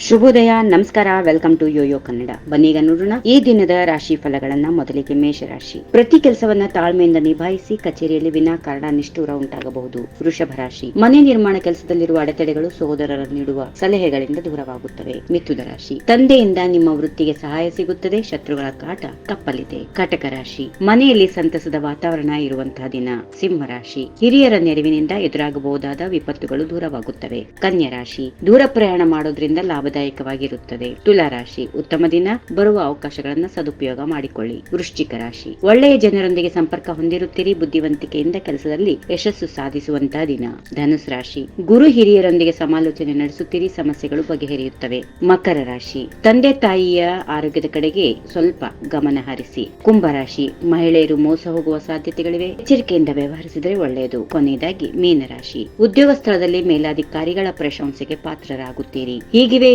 ಶುಭೋದಯ, ನಮಸ್ಕಾರ, welcome to Yoyo Kannada. ಬನ್ನೀಗ ನೋಡೋಣ ಈ ದಿನದ ರಾಶಿ ಫಲಗಳನ್ನ ಮೊದಲಿಗೆ ಮೇಷರಾಶಿ. ಪ್ರತಿ ಕೆಲಸವನ್ನ ತಾಳ್ಮೆಯಿಂದ ನಿಭಾಯಿಸಿ ಕಚೇರಿಯಲ್ಲಿ ವಿನಾಕಾರಣ ನಿಷ್ಠೂರ ಉಂಟಾಗಬಹುದು. ವೃಷಭ ರಾಶಿ. ಮನೆ ನಿರ್ಮಾಣ ಕೆಲಸದಲ್ಲಿರುವ ಅಡೆತಡೆಗಳು ಸಹೋದರರ ನೀಡುವ ಸಲಹೆಗಳಿಂದ ದೂರವಾಗುತ್ತವೆ. ಮಿಥುನ ರಾಶಿ. ತಂದೆಯಿಂದ ನಿಮ್ಮ ವೃತ್ತಿಗೆ ಸಹಾಯ ಸಿಗುತ್ತದೆ. ಶತ್ರುಗಳ ಕಾಟ ತಪ್ಪಲಿದೆ. ಕಟಕ ರಾಶಿ. ಮನೆಯಲ್ಲಿ ಸಂತಸದ ವಾತಾವರಣ ಇರುವಂತಹ ದಿನ. ಸಿಂಹ ರಾಶಿ. ಹಿರಿಯರ ನೆರವಿನಿಂದ ಎದುರಾಗಬಹುದಾದ ವಿಪತ್ತುಗಳು ದೂರವಾಗುತ್ತವೆ. ಕನ್ಯಾ ರಾಶಿ. ದೂರ ಪ್ರಯಾಣ ಮಾಡೋದ್ರಿಂದ ಲಾಭದಾಯಕವಾಗಿರುತ್ತದೆ. ತುಲಾರಾಶಿ ಉತ್ತಮ ದಿನ. ಬರುವ ಅವಕಾಶಗಳನ್ನ ಸದುಪಯೋಗ ಮಾಡಿಕೊಳ್ಳಿ. ವೃಶ್ಚಿಕ ರಾಶಿ, ಒಳ್ಳೆಯ ಜನರೊಂದಿಗೆ ಸಂಪರ್ಕ ಹೊಂದಿರುತ್ತೀರಿ. ಬುದ್ಧಿವಂತಿಕೆಯಿಂದ ಕೆಲಸದಲ್ಲಿ ಯಶಸ್ಸು ಸಾಧಿಸುವಂತಹ ದಿನ. ಧನುಸ್ ರಾಶಿ, ಗುರು ಹಿರಿಯರೊಂದಿಗೆ ಸಮಾಲೋಚನೆ ನಡೆಸುತ್ತೀರಿ. ಸಮಸ್ಯೆಗಳು ಬಗೆಹರಿಯುತ್ತವೆ. ಮಕರ ರಾಶಿ, ತಂದೆ ತಾಯಿಯ ಆರೋಗ್ಯದ ಕಡೆಗೆ ಸ್ವಲ್ಪ ಗಮನ ಹರಿಸಿ. ಕುಂಭ ರಾಶಿ, ಮಹಿಳೆಯರು ಮೋಸ ಹೋಗುವ ಸಾಧ್ಯತೆಗಳಿವೆ. ಎಚ್ಚರಿಕೆಯಿಂದ ವ್ಯವಹರಿಸಿದರೆ ಒಳ್ಳೆಯದು. ಕೊನೆಯದಾಗಿ ಮೀನರಾಶಿ ಉದ್ಯೋಗ ಸ್ಥಳದಲ್ಲಿ ಮೇಲಾಧಿಕಾರಿಗಳ ಪ್ರಶಂಸೆಗೆ ಪಾತ್ರರಾಗುತ್ತೀರಿ. ಹೀಗಿವೆ